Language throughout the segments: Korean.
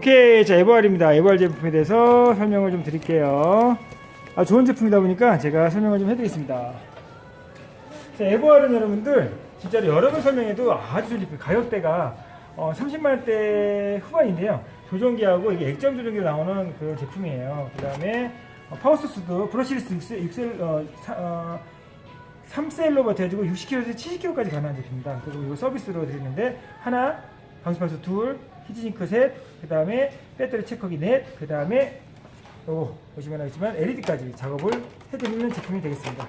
오케이 자 에버알입니다. 에버알 제품에 대해서 설명을 좀 드릴게요. 아 좋은 제품이다 보니까 제가 설명을 좀 해드리겠습니다. 자 에버알은 여러분들 진짜로 여러 번 설명해도 아주 좋은 가격대가 어, 30만원대 후반인데요. 조종기하고 이게 액정 조종기로 나오는 그 제품이에요. 그 다음에 파워소스도 브러시리스 6셀 어, 사- 어, 3셀로 버텨가지고 60km에서 70km까지 가능한 제품입니다. 그리고 이거 서비스로 드리는데 하나, 방수발수 둘, 히트징크 셋, 그 다음에 배터리 체커기 넷, 그 다음에 요거 보시면 알겠지만 LED까지 작업을 해드리는 제품이 되겠습니다.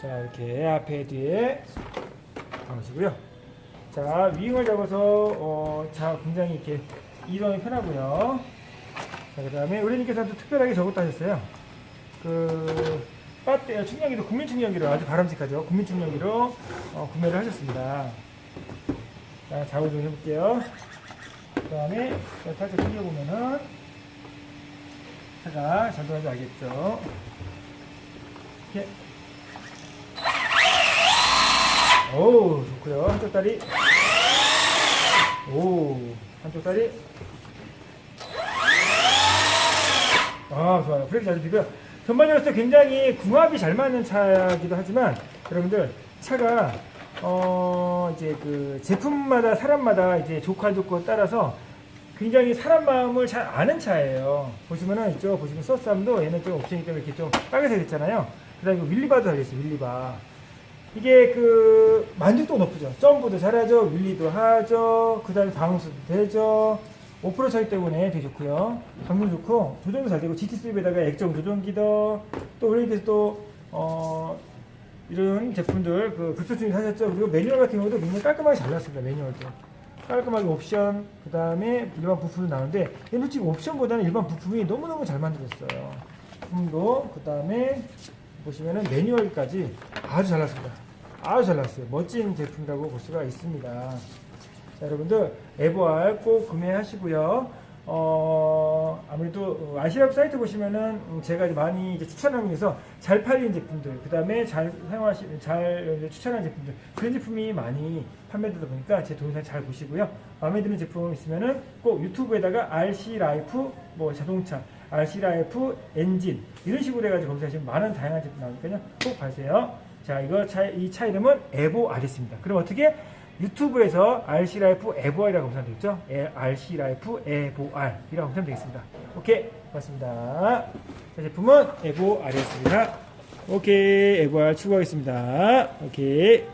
자 이렇게 앞에 뒤에 나오시고요. 자 윙을 잡아서 어, 자 굉장히 이렇게 이동이 편하고요. 자, 그 다음에 의뢰님께서도 특별하게 저것도 하셨어요. 그 배터 충전기도 국민 충전기로 아주 바람직하죠. 국민 충전기로 어, 구매를 하셨습니다. 자, 좀 해볼게요. 그 다음에 살짝 당겨보면은 차가 작동하지 알겠죠. 이렇게. 오, 좋고요. 한쪽 다리. 오, 한쪽 다리. 아 좋아요 브레이크 잘 잡히고요 전반적으로 굉장히 궁합이 잘 맞는 차이기도 하지만 여러분들 차가 어 이제 그 제품마다 사람마다 이제 조카 조건 따라서 굉장히 사람 마음을 잘 아는 차예요. 보시면은 이쪽 보시면 소스함도 얘는 좀 옵션이 때문에 이렇게 좀 빨간색 있잖아요. 그 다음에 윌리바도 달려있어요 윌리바. 이게 그 만족도가 높죠. 점프도 잘하죠 윌리도 하죠 그 다음에 방수도 되죠. 5% 차이 때문에 되게 좋고요. 방금 좋고 조정도 잘 되고 GT3에다가 액정 조정기도 또 우리께서 또 어, 이런 제품들 그 급소중에 사셨죠. 그리고 매뉴얼 같은 경우도 굉장히 깔끔하게 잘 나왔습니다. 매뉴얼도 깔끔하게 옵션 그 다음에 일반 부품도 나오는데 얘는 지금 옵션보다는 일반 부품이 너무너무 잘 만들었어요. 부품도 그 다음에 보시면은 매뉴얼까지 아주 잘 나왔습니다. 아주 잘 나왔어요. 멋진 제품이라고 볼 수가 있습니다. 자, 여러분들 에버알 꼭 구매하시고요. 어, 아무래도 아시랍 사이트 보시면은 음, 제가 많이 이제 추천하는 중에서 잘 팔린 제품들, 그 다음에 잘 사용하시, 잘 추천하는 제품들, 그런 제품이 많이 판매되다 보니까 제 동영상 잘 보시고요. 마음에 드는 제품 있으면은 꼭 유튜브에다가 RC 라이프, 뭐 자동차, RC 라이프 엔진, 이런 식으로 해가지고 검색하시면 많은 다양한 제품 나오니까요. 꼭 봐주세요. 자, 이거 차, 이 차 이름은 에보 R입니다. 그럼 어떻게? 유튜브에서 RC 라이프 에보알이라고 검색하면 되겠죠? 에, RC 라이프 에보알이라고 검색하면 되겠습니다. 오케이, 고맙습니다. 자, 제품은 에보알이었습니다. 오케이, 에보알 추가하겠습니다. 오케이.